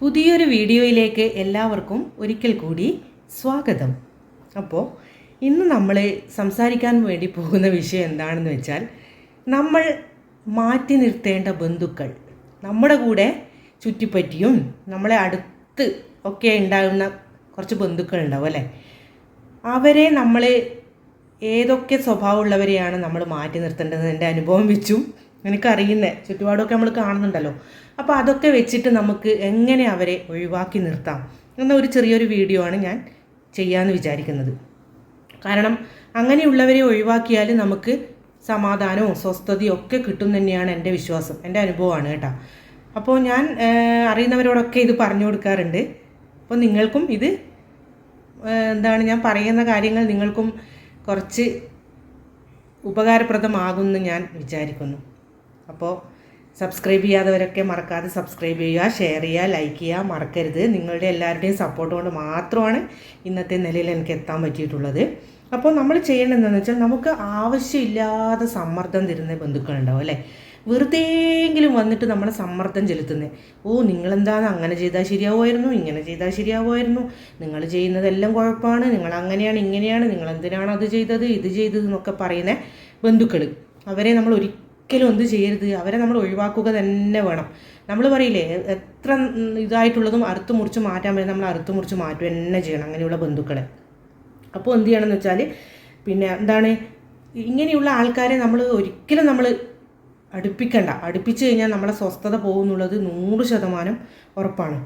പുതിയൊരു വീഡിയോയിലേക്ക് എല്ലാവർക്കും ഒരിക്കൽ കൂടി സ്വാഗതം. അപ്പോൾ ഇന്ന് നമ്മൾ സംസാരിക്കാൻ വേണ്ടി പോകുന്ന വിഷയം എന്താണെന്ന് വെച്ചാൽ നമ്മൾ മാറ്റി നിർത്തേണ്ട ബന്ധുക്കൾ നമ്മുടെ കൂടെ ചുറ്റിപ്പറ്റിയും നമ്മളെ അടുത്ത് ഒക്കെ ഉണ്ടാകുന്ന കുറച്ച് ബന്ധുക്കൾ ഉണ്ടാവും അല്ലേ? അവരെ നമ്മൾ ഏതൊക്കെ സ്വഭാവമുള്ളവരെയാണ് നമ്മൾ മാറ്റി നിർത്തേണ്ടത്? എന്റെ അനുഭവം വെച്ചും എനിക്കറിയുന്ന ചുറ്റുപാടൊക്കെ നമ്മൾ കാണുന്നുണ്ടല്ലോ. അപ്പോൾ അതൊക്കെ വെച്ചിട്ട് നമുക്ക് എങ്ങനെ അവരെ ഒഴിവാക്കി നിർത്താം എന്ന ഒരു ചെറിയൊരു വീഡിയോ ആണ് ഞാൻ ചെയ്യാമെന്ന് വിചാരിക്കുന്നത്. കാരണം അങ്ങനെയുള്ളവരെ ഒഴിവാക്കിയാൽ നമുക്ക് സമാധാനവും സ്വസ്ഥതയും ഒക്കെ കിട്ടും തന്നെയാണ് എന്റെ വിശ്വാസം എന്റെ അനുഭവമാണ് കേട്ടോ. അപ്പോൾ ഞാൻ അറിയുന്നവരോടൊക്കെ ഇത് പറഞ്ഞു കൊടുക്കാറുണ്ട്. അപ്പോൾ നിങ്ങൾക്കും ഇത് എന്താണ് ഞാൻ പറയുന്ന കാര്യങ്ങൾ നിങ്ങൾക്കും കുറച്ച് ഉപകാരപ്രദമാകുമെന്ന് ഞാൻ വിചാരിക്കുന്നു. അപ്പോൾ സബ്സ്ക്രൈബ് ചെയ്യാത്തവരൊക്കെ മറക്കാതെ സബ്സ്ക്രൈബ് ചെയ്യുക ഷെയർ ചെയ്യുക ലൈക്ക് ചെയ്യുക മറക്കരുത്. നിങ്ങളുടെ എല്ലാവരുടെയും സപ്പോർട്ട് കൊണ്ട് മാത്രമാണ് ഇന്നത്തെ നിലയിൽ എനിക്ക് എത്താൻ പറ്റിയിട്ടുള്ളത്. അപ്പോൾ നമ്മൾ ചെയ്യേണ്ടതെന്ന് വെച്ചാൽ നമുക്ക് ആവശ്യമില്ലാതെ സമ്മർദ്ദം തരുന്ന ബന്ധുക്കളുണ്ടാവും അല്ലേ? വെറുതെയെങ്കിലും വന്നിട്ട് നമ്മളെ സമ്മർദ്ദം ചെലുത്തുന്നത് ഓ നിങ്ങളെന്താണ് അങ്ങനെ ചെയ്താൽ ശരിയാവുമായിരുന്നു ഇങ്ങനെ ചെയ്താൽ ശരിയാവുമായിരുന്നു. നിങ്ങൾ ചെയ്യുന്നതെല്ലാം കുഴപ്പമാണ് നിങ്ങൾ അങ്ങനെയാണ് ഇങ്ങനെയാണ് നിങ്ങൾ എന്തിനാണ് അത് ചെയ്തത് ഇത് ചെയ്തത് എന്നൊക്കെ പറയുന്ന ബന്ധുക്കൾ അവരെ നമ്മൾ ഒരിക്കലും എന്ത് ചെയ്യരുത്. അവരെ നമ്മൾ ഒഴിവാക്കുക തന്നെ വേണം. നമ്മൾ പറയില്ലേ എത്ര ഇതായിട്ടുള്ളതും അറുത്ത് മുറിച്ച് മാറ്റാൻ പറ്റും നമ്മൾ അറുത്ത് മുറിച്ച് മാറ്റുക തന്നെ ചെയ്യണം അങ്ങനെയുള്ള ബന്ധുക്കളെ. അപ്പോൾ എന്ത് ചെയ്യണമെന്ന് വെച്ചാൽ പിന്നെ എന്താണ് ഇങ്ങനെയുള്ള ആൾക്കാരെ നമ്മൾ ഒരിക്കലും നമ്മൾ അടുപ്പിക്കണ്ട. അടുപ്പിച്ച് കഴിഞ്ഞാൽ നമ്മളെ സ്വസ്ഥത പോകുന്നുള്ളത് നൂറ് ശതമാനം ഉറപ്പാണ്.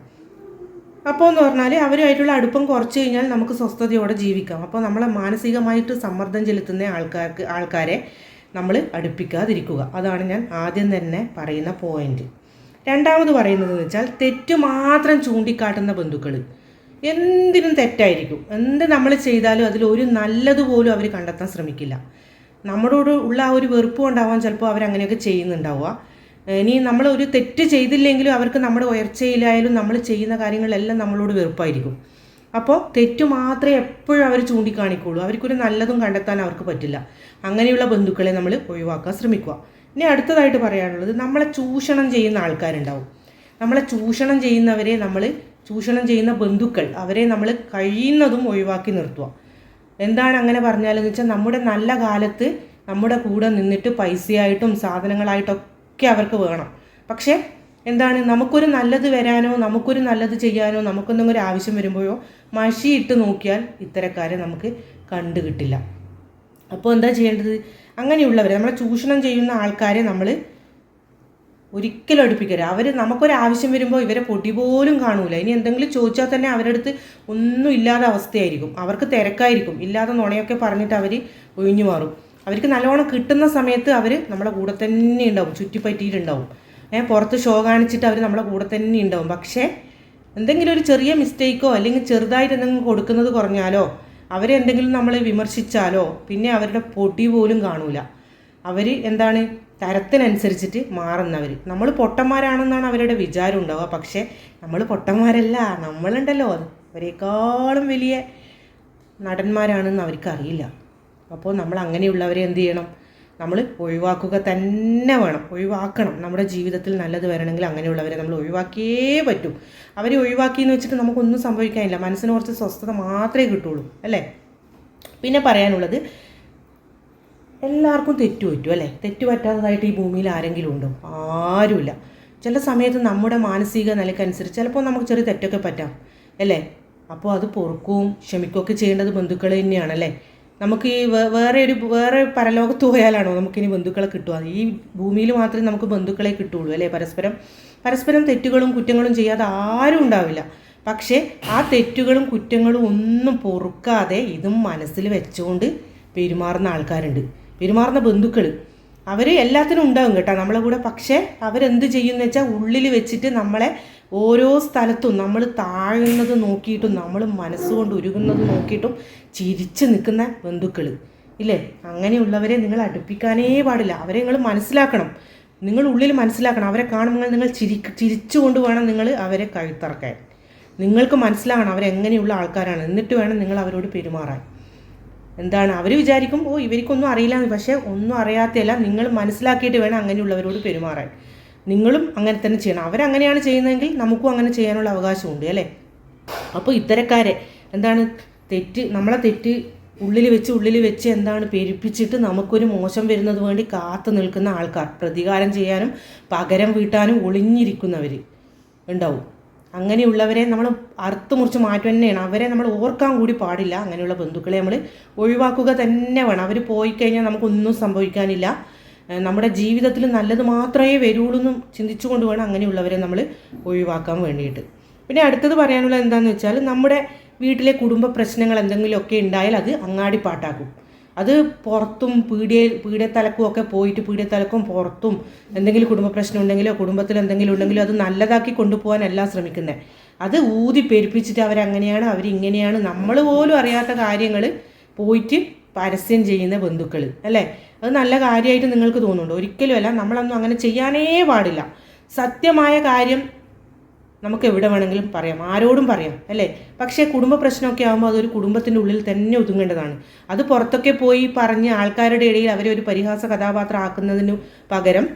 അപ്പോൾ എന്ന് പറഞ്ഞാൽ അവരുമായിട്ടുള്ള അടുപ്പം കുറച്ച് കഴിഞ്ഞാൽ നമുക്ക് സ്വസ്ഥതയോടെ ജീവിക്കാം. അപ്പോൾ നമ്മളെ മാനസികമായിട്ട് സമ്മർദ്ദം ചെലുത്തുന്ന ആൾക്കാർക്ക് ആൾക്കാരെ നമ്മൾ അടുപ്പിക്കാതിരിക്കുക. അതാണ് ഞാൻ ആദ്യം തന്നെ പറയുന്ന പോയിന്റ് രണ്ടാമത് പറയുന്നത് വെച്ചാൽ തെറ്റ് മാത്രം ചൂണ്ടിക്കാട്ടുന്ന ബന്ധുക്കൾ എന്തിനും തെറ്റായിരിക്കും. എന്ത് നമ്മൾ ചെയ്താലും അതിൽ ഒരു അവർ കണ്ടെത്താൻ ശ്രമിക്കില്ല. നമ്മളോട് ഉള്ള ആ ഒരു വെറുപ്പ് ഉണ്ടാവാൻ ചിലപ്പോൾ അവരങ്ങനെയൊക്കെ ചെയ്യുന്നുണ്ടാവുക. ഇനി നമ്മൾ ഒരു തെറ്റ് ചെയ്തില്ലെങ്കിലും അവർക്ക് നമ്മുടെ ഉയർച്ചയിലായാലും നമ്മൾ ചെയ്യുന്ന കാര്യങ്ങളെല്ലാം നമ്മളോട് വെറുപ്പായിരിക്കും. അപ്പോൾ തെറ്റ് മാത്രമേ എപ്പോഴും അവർ ചൂണ്ടിക്കാണിക്കുള്ളൂ. അവർക്കൊരു നല്ലതും കണ്ടെത്താൻ അവർക്ക് പറ്റില്ല. അങ്ങനെയുള്ള ബന്ധുക്കളെ നമ്മൾ ഒഴിവാക്കാൻ ശ്രമിക്കുക. ഇനി അടുത്തതായിട്ട് പറയാനുള്ളത് നമ്മളെ ചൂഷണം ചെയ്യുന്ന ആൾക്കാരുണ്ടാവും. നമ്മളെ ചൂഷണം ചെയ്യുന്നവരെ നമ്മൾ ചൂഷണം ചെയ്യുന്ന ബന്ധുക്കൾ അവരെ നമ്മൾ കഴിയുന്നതും ഒഴിവാക്കി നിർത്തുക. എന്താണ് അങ്ങനെ പറഞ്ഞാലെന്ന് വെച്ചാൽ നമ്മുടെ നല്ല കാലത്ത് നമ്മുടെ കൂടെ നിന്നിട്ട് പൈസയായിട്ടും സാധനങ്ങളായിട്ടൊക്കെ അവർക്ക് വേണം. പക്ഷേ എന്താണ് നമുക്കൊരു നല്ലത് വരാനോ നമുക്കൊരു നല്ലത് ചെയ്യാനോ നമുക്കൊന്നും ഒരു ആവശ്യം വരുമ്പോഴോ മഷിയിട്ട് നോക്കിയാൽ ഇത്തരക്കാരെ നമുക്ക് കണ്ടു കിട്ടില്ല. അപ്പോൾ എന്താ ചെയ്യേണ്ടത്? അങ്ങനെയുള്ളവരെ നമ്മളെ ചൂഷണം ചെയ്യുന്ന ആൾക്കാരെ നമ്മൾ ഒരിക്കലും അടുപ്പിക്കരുത്. അവർ നമുക്കൊരു ആവശ്യം വരുമ്പോൾ ഇവരെ പൊടി പോലും കാണൂല. ഇനി എന്തെങ്കിലും ചോദിച്ചാൽ തന്നെ അവരുടെ അടുത്ത് ഒന്നും ഇല്ലാത്ത അവസ്ഥയായിരിക്കും. അവർക്ക് തിരക്കായിരിക്കും. ഇല്ലാതെ നുണയൊക്കെ പറഞ്ഞിട്ട് അവർ ഒഴിഞ്ഞു മാറും. അവർക്ക് നല്ലോണം കിട്ടുന്ന സമയത്ത് അവർ നമ്മളെ കൂടെ തന്നെ ഉണ്ടാവും. ചുറ്റിപ്പറ്റിയിട്ടുണ്ടാവും. പുറത്ത് ഷോ കാണിച്ചിട്ട് അവർ നമ്മളെ കൂടെ തന്നെ ഉണ്ടാവും. പക്ഷേ എന്തെങ്കിലും ഒരു ചെറിയ മിസ്റ്റേക്കോ അല്ലെങ്കിൽ ചെറുതായിട്ട് എന്തെങ്കിലും കൊടുക്കുന്നത് കുറഞ്ഞാലോ അവരെ എന്തെങ്കിലും നമ്മൾ വിമർശിച്ചാലോ പിന്നെ അവരുടെ പൊടി പോലും കാണൂല. അവർ എന്താണ്? തരത്തിനനുസരിച്ചിട്ട് മാറുന്നവർ നമ്മൾ പൊട്ടന്മാരാണെന്നാണ് അവരുടെ വിചാരം ഉണ്ടാവുക. പക്ഷേ നമ്മൾ പൊട്ടന്മാരല്ല. നമ്മളുണ്ടല്ലോ. അവരെക്കാളും വലിയ നടന്മാരാണെന്ന് അവർക്കറിയില്ല. അപ്പോൾ നമ്മൾ അങ്ങനെയുള്ളവരെ എന്ത് ചെയ്യണം? നമ്മൾ ഒഴിവാക്കുക തന്നെ വേണം. ഒഴിവാക്കണം. നമ്മുടെ ജീവിതത്തിൽ നല്ലത് വരണമെങ്കിൽ അങ്ങനെയുള്ളവരെ നമ്മൾ ഒഴിവാക്കിയേ പറ്റൂ. അവരെ ഒഴിവാക്കി എന്ന് വെച്ചിട്ട് നമുക്കൊന്നും സംഭവിക്കാനില്ല. മനസ്സിന് കുറച്ച് സ്വസ്ഥത മാത്രമേ കിട്ടുള്ളൂ. അല്ലേ? പിന്നെ പറയാനുള്ളത് എല്ലാവർക്കും തെറ്റു പറ്റും അല്ലേ? തെറ്റു പറ്റാത്തതായിട്ട് ഈ ഭൂമിയിൽ ആരെങ്കിലും ഉണ്ടോ? ആരുമില്ല. ചില സമയത്ത് നമ്മുടെ മാനസിക നിലക്കനുസരിച്ച് ചിലപ്പോൾ നമുക്ക് ചെറിയ തെറ്റൊക്കെ പറ്റാം. അല്ലേ? അപ്പോൾ അത് പൊറുക്കുകയും ക്ഷമിക്കുകയൊക്കെ ചെയ്യേണ്ടത് ബന്ധുക്കൾ തന്നെയാണല്ലേ നമുക്ക് ഈ വേറെ ഒരു വേറെ പരലോകത്ത് പോയാലാണോ നമുക്കിനി ബന്ധുക്കളെ കിട്ടുക? ഈ ഭൂമിയിൽ മാത്രമേ നമുക്ക് ബന്ധുക്കളെ കിട്ടുള്ളൂ അല്ലേ? പരസ്പരം. പരസ്പരം തെറ്റുകളും കുറ്റങ്ങളും ചെയ്യാതെ ആരും ഉണ്ടാവില്ല. പക്ഷേ ആ തെറ്റുകളും കുറ്റങ്ങളും ഒന്നും പൊറുക്കാതെ ഇതും മനസ്സിൽ വെച്ചുകൊണ്ട് പെരുമാറുന്ന ആൾക്കാരുണ്ട്. പെരുമാറുന്ന ബന്ധുക്കൾ അവർ എല്ലാത്തിനും ഉണ്ടാകും കേട്ടോ നമ്മളെ കൂടെ. പക്ഷേ അവരെന്ത് ചെയ്യുമെന്ന് വെച്ചാൽ ഉള്ളിൽ വെച്ചിട്ട് നമ്മളെ ഓരോ സ്ഥലത്തും നമ്മൾ താഴുന്നത് നോക്കിയിട്ടും നമ്മൾ മനസ്സുകൊണ്ട് ഉരുകുന്നത് നോക്കിയിട്ടും ചിരിച്ച് നിൽക്കുന്ന ബന്ധുക്കൾ ഇല്ലേ? അങ്ങനെയുള്ളവരെ നിങ്ങൾ അടുപ്പിക്കാനേ പാടില്ല. അവരെ നിങ്ങൾ മനസ്സിലാക്കണം. നിങ്ങൾ ഉള്ളിൽ മനസ്സിലാക്കണം. അവരെ കാണുമ്പോൾ നിങ്ങൾ ചിരി ചിരിച്ചുകൊണ്ട് വേണം നിങ്ങൾ അവരെ കഴുത്തറക്കാൻ. നിങ്ങൾക്ക് മനസ്സിലാകണം അവരെങ്ങനെയുള്ള ആൾക്കാരാണ്. എന്നിട്ട് വേണം നിങ്ങൾ അവരോട് പെരുമാറാൻ. എന്താണ്? അവർ വിചാരിക്കും ഓ ഇവർക്കൊന്നും അറിയില്ല. പക്ഷേ ഒന്നും അറിയാത്തല്ല നിങ്ങൾ മനസ്സിലാക്കിയിട്ട് വേണം അങ്ങനെയുള്ളവരോട് പെരുമാറാൻ. നിങ്ങളും അങ്ങനെ തന്നെ ചെയ്യണം. അവരങ്ങനെയാണ് ചെയ്യുന്നതെങ്കിൽ നമുക്കും അങ്ങനെ ചെയ്യാനുള്ള അവകാശമുണ്ട് അല്ലേ? അപ്പോൾ ഇത്തരക്കാരെ എന്താണ് തെറ്റ് നമ്മളെ തെറ്റ് ഉള്ളിൽ വെച്ച് ഉള്ളിൽ വെച്ച് എന്താണ് പെരുപ്പിച്ചിട്ട് നമുക്കൊരു മോശം വരുന്നത് വേണ്ടി കാത്തു നിൽക്കുന്ന ആൾക്കാർ പ്രതികാരം ചെയ്യാനും പകരം വീട്ടാനും ഒളിഞ്ഞിരിക്കുന്നവർ ഉണ്ടാവും. അങ്ങനെയുള്ളവരെ നമ്മൾ അറുത്ത് മുറിച്ച് മാറ്റുക തന്നെയാണ്. അവരെ നമ്മൾ ഓർക്കാൻ കൂടി പാടില്ല അങ്ങനെയുള്ള ബന്ധുക്കളെ നമ്മൾ ഒഴിവാക്കുക തന്നെ വേണം. അവർ പോയി കഴിഞ്ഞാൽ നമുക്കൊന്നും സംഭവിക്കാനില്ല. നമ്മുടെ ജീവിതത്തിൽ നല്ലത് മാത്രമേ വരുള്ളൂ എന്നും ചിന്തിച്ചുകൊണ്ട് വേണം അങ്ങനെയുള്ളവരെ നമ്മൾ ഒഴിവാക്കാൻ വേണ്ടിയിട്ട്. പിന്നെ അടുത്തത് പറയാനുള്ളത് എന്താണെന്ന് വെച്ചാൽ നമ്മുടെ വീട്ടിലെ കുടുംബ പ്രശ്നങ്ങൾ എന്തെങ്കിലുമൊക്കെ ഉണ്ടായാൽ അത് അങ്ങാടിപ്പാട്ടാക്കും. അത് പുറത്തും പീഡിയ പീഡിയത്തലക്കും ഒക്കെ പോയിട്ട് പീഡിയത്തലക്കും പുറത്തും എന്തെങ്കിലും കുടുംബ പ്രശ്നം ഉണ്ടെങ്കിലോ കുടുംബത്തിൽ എന്തെങ്കിലും ഉണ്ടെങ്കിലോ അത് നല്ലതാക്കി കൊണ്ടുപോകാനല്ല ശ്രമിക്കുന്നത് അത് ഊതി പെരുപ്പിച്ചിട്ട് അവരങ്ങനെയാണ് അവരിങ്ങനെയാണ്. നമ്മൾ പോലും അറിയാത്ത കാര്യങ്ങൾ പോയിട്ട് പരസ്യം ചെയ്യുന്ന ബന്ധുക്കൾ അല്ലേ? അത് നല്ല കാര്യമായിട്ട് നിങ്ങൾക്ക് തോന്നുന്നുണ്ട്? ഒരിക്കലുമല്ല നമ്മളൊന്നും അങ്ങനെ ചെയ്യാനേ പാടില്ല. സത്യമായ കാര്യം നമുക്ക് എവിടെ വേണമെങ്കിലും പറയാം ആരോടും പറയാം അല്ലേ? പക്ഷേ കുടുംബ പ്രശ്നമൊക്കെ ആകുമ്പോൾ അതൊരു കുടുംബത്തിന്റെ ഉള്ളിൽ തന്നെ ഒതുങ്ങേണ്ടതാണ്. അത് പുറത്തൊക്കെ പോയി പറഞ്ഞ് ആൾക്കാരുടെ ഇടയിൽ അവരെ ഒരു പരിഹാസ കഥാപാത്രം ആക്കുന്നതിന് പകരം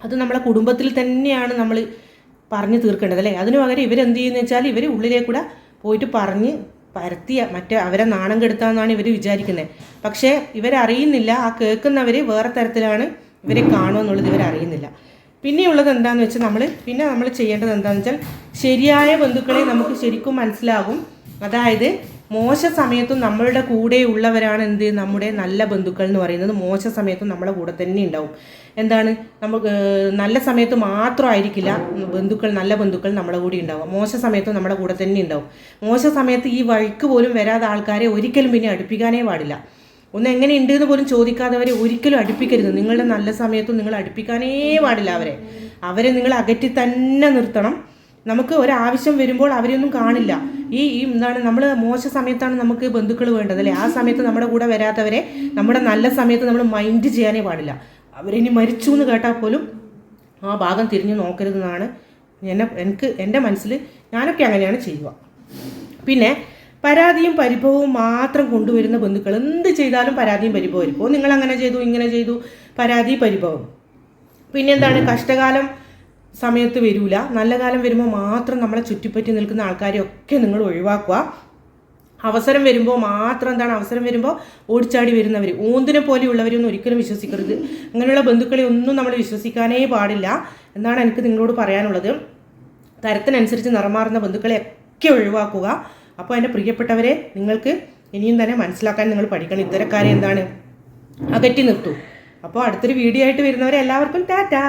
അത് നമ്മളെ കുടുംബത്തിൽ തന്നെയാണ് നമ്മൾ പറഞ്ഞു തീർക്കേണ്ടത് അല്ലേ? അതിനു പകരം ഇവരെന്ത് ചെയ്യുന്ന വെച്ചാൽ ഇവർ ഉള്ളിലേക്കൂടെ പോയിട്ട് പറഞ്ഞ് പരത്തിയ മറ്റേ അവരെ നാണം കെടുത്താന്നാണ് ഇവർ വിചാരിക്കുന്നത് പക്ഷേ ഇവരറിയുന്നില്ല ആ കേൾക്കുന്നവർ വേറെ തരത്തിലാണ് ഇവരെ കാണുമെന്നുള്ളത് ഇവരറിയുന്നില്ല. പിന്നെയുള്ളത് എന്താണെന്ന് വെച്ചാൽ നമ്മൾ പിന്നെ നമ്മൾ ചെയ്യേണ്ടത് എന്താണെന്ന് വെച്ചാൽ ശരിയായ ബന്ധുക്കളെ നമുക്ക് ശരിക്കും മനസ്സിലാകും. അതായത് മോശ സമയത്തും നമ്മളുടെ കൂടെ ഉള്ളവരാണ് എന്ത് നമ്മുടെ നല്ല ബന്ധുക്കൾ എന്ന് പറയുന്നത് മോശ സമയത്തും നമ്മുടെ കൂടെ തന്നെ ഉണ്ടാവും. എന്താണ്? നമുക്ക് നല്ല സമയത്ത് മാത്രമായിരിക്കില്ല ബന്ധുക്കൾ നല്ല ബന്ധുക്കൾ നമ്മുടെ കൂടെ ഉണ്ടാവും മോശ സമയത്തും നമ്മുടെ കൂടെ തന്നെ ഉണ്ടാവും. മോശ സമയത്ത് ഈ വഴിക്ക് പോലും വരാതെ ആൾക്കാരെ ഒരിക്കലും പിന്നെ അടുപ്പിക്കാനേ പാടില്ല. ഒന്ന് എങ്ങനെ ഉണ്ട് എന്ന് പോലും ചോദിക്കാതെ അവരെ ഒരിക്കലും അടുപ്പിക്കരുത്. നിങ്ങളുടെ നല്ല സമയത്തും നിങ്ങൾ അടുപ്പിക്കാനേ പാടില്ല അവരെ. അവരെ നിങ്ങൾ അകറ്റി തന്നെ നിർത്തണം. നമുക്ക് ഒരാവശ്യം വരുമ്പോൾ അവരെയൊന്നും കാണില്ല. ഈ എന്താണ് നമ്മൾ മോശ സമയത്താണ് നമുക്ക് ബന്ധുക്കൾ വേണ്ടത് അല്ലേ? ആ സമയത്ത് നമ്മുടെ കൂടെ വരാത്തവരെ നമ്മുടെ നല്ല സമയത്ത് നമ്മൾ മൈൻഡ് ചെയ്യാനേ പാടില്ല. അവരിനി മരിച്ചു എന്ന് കേട്ടാൽ പോലും ആ ഭാഗം തിരിഞ്ഞു നോക്കരുതെന്നാണ് എന്നെ എനിക്ക് എന്റെ മനസ്സിൽ ഞാനൊക്കെ അങ്ങനെയാണ് ചെയ്യുക. പിന്നെ പരാതിയും പരിഭവവും മാത്രം കൊണ്ടുവരുന്ന ബന്ധുക്കൾ എന്ത് ചെയ്താലും പരാതിയും പരിഭവമായിരിക്കും നിങ്ങൾ അങ്ങനെ ചെയ്തു ഇങ്ങനെ ചെയ്തു പരാതി പരിഭവം. പിന്നെന്താണ് കഷ്ടകാലം സമയത്ത് വരൂല. നല്ല കാലം വരുമ്പോൾ മാത്രം നമ്മളെ ചുറ്റിപ്പറ്റി നിൽക്കുന്ന ആൾക്കാരെയൊക്കെ നിങ്ങൾ ഒഴിവാക്കുക. അവസരം വരുമ്പോൾ മാത്രം എന്താണ്? അവസരം വരുമ്പോൾ ഓടിച്ചാടി വരുന്നവർ ഊന്തിനെ പോലെയുള്ളവരൊന്നും ഒരിക്കലും വിശ്വസിക്കരുത്. അങ്ങനെയുള്ള ബന്ധുക്കളെ ഒന്നും നമ്മൾ വിശ്വസിക്കാനേ പാടില്ല എന്നാണ് എനിക്ക് നിങ്ങളോട് പറയാനുള്ളത്. തരത്തിനനുസരിച്ച് നിറമാറുന്ന ബന്ധുക്കളെ ഒക്കെ ഒഴിവാക്കുക. അപ്പോൾ എന്റെ പ്രിയപ്പെട്ടവരെ നിങ്ങൾക്ക് ഇനിയും തന്നെ മനസ്സിലാക്കാൻ നിങ്ങൾ പഠിക്കണം. ഇത്തരക്കാരെ എന്താണ്? അകറ്റി നിർത്തൂ. അപ്പോൾ അടുത്തൊരു വീഡിയോ ആയിട്ട് വരുന്നവരെ എല്ലാവർക്കും ടാറ്റാ!